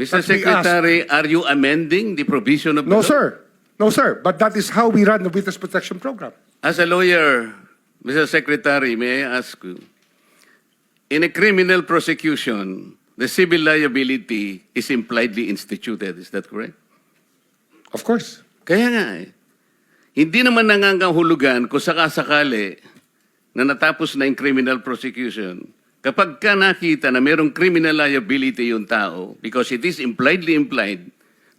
Mr. that we ask- Secretary, are you amending the provision of the No, law? sir. No, sir. But that is how we run the Witness Protection Program. As a lawyer, Mr. Secretary, may I ask you, in a criminal prosecution, the civil liability is impliedly instituted. Is that correct? Of course. Kaya nga eh. Hindi naman nangangahulugan kung sakasakali na natapos na yung criminal prosecution, kapag ka nakita na merong criminal liability yung tao, because it is impliedly implied,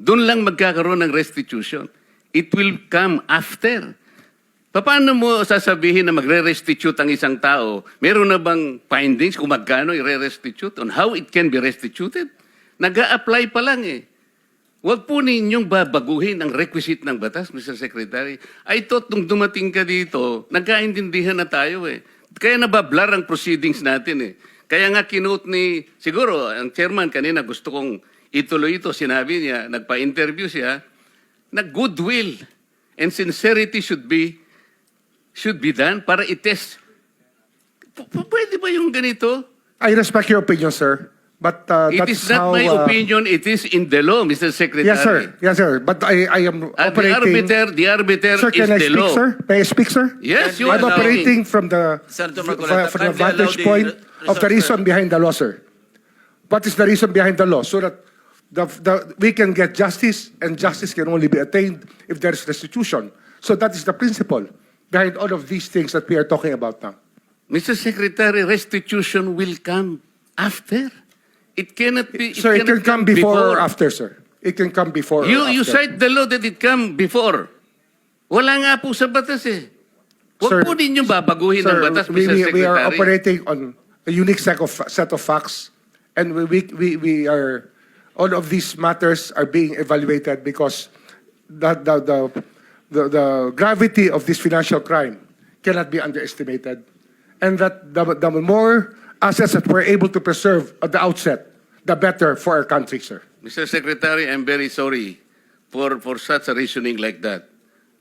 doon lang magkakaroon ng restitution. It will come after. Paano mo sasabihin na magre-restitute ang isang tao? Meron na bang findings kung magkano i-restitute on how it can be restituted? Nag-a-apply pa lang eh. Huwag po ninyong babaguhin ang requisite ng batas, Mr. Secretary. I thought nung dumating ka dito, nagkaintindihan na tayo eh. Kaya nabablar ang proceedings natin eh. Kaya nga kinote ni, siguro, ang chairman kanina gusto kong ituloy ito, sinabi niya, nagpa-interview siya, na goodwill and sincerity should be should be done para i-test. P- pwede ba yung ganito? I respect your opinion, sir. But uh, It that's is not how... my uh, opinion, it is in the law, Mr. Secretary. Yes, sir. Yes, sir. But I, I am the operating... arbiter, the arbiter Sir, is can I the speak, law. sir? May I speak, sir? Yes, you are I'm operating from the, Senator from, Marcoleta, from the vantage the point of the reason sir. behind the law, sir. What is the reason behind the law? So that the, the, we can get justice, and justice can only be attained if there is restitution. So that is the principle behind all of these things that we are talking about now. Mr. Secretary, restitution will come after. It cannot be. So it can come before or after, sir. It can come before You, or you after. cite the law that it come before. Wala nga po sa batas eh. Huwag Sir, po ninyong babaguhin ang Sir, batas, we, Mr. we, Secretary. we are operating on a unique set of, set of facts, and we, we, we, we are, all of these matters are being evaluated because the, the, the, the, the gravity of this financial crime cannot be underestimated. And that the, the more assets that we're able to preserve at the outset, the better for our country, sir. Mr. Secretary, I'm very sorry for, for such a reasoning like that.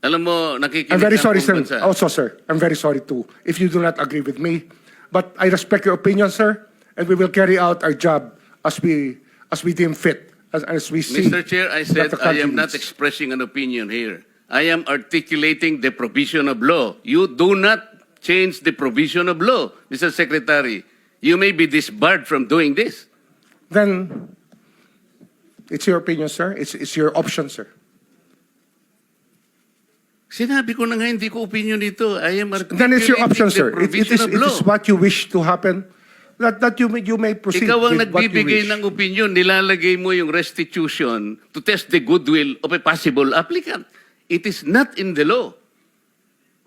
Alam mo, nakikinig I'm very ang sorry, buong sir. bansa. Also, sir, I'm very sorry too, if you do not agree with me. But I respect your opinion, sir, and we will carry out our job as we, as we deem fit, as, as we see. Mr. Chair, I that said the I country am not needs. expressing an opinion here. I am articulating the provision of law. You do not change the provision of law, Mr. Secretary. You may be disbarred from doing this. Then, it's your opinion, sir. It's, it's your option, sir. Sinabi ko na nga, hindi ko opinion dito. I am Then it's your option, sir. It, it, is, it is what you wish to happen. That, that you, may, you may proceed Ikaw ang with what you nagbibigay ng opinion, nilalagay mo yung restitution to test the goodwill of a possible applicant. It is not in the law.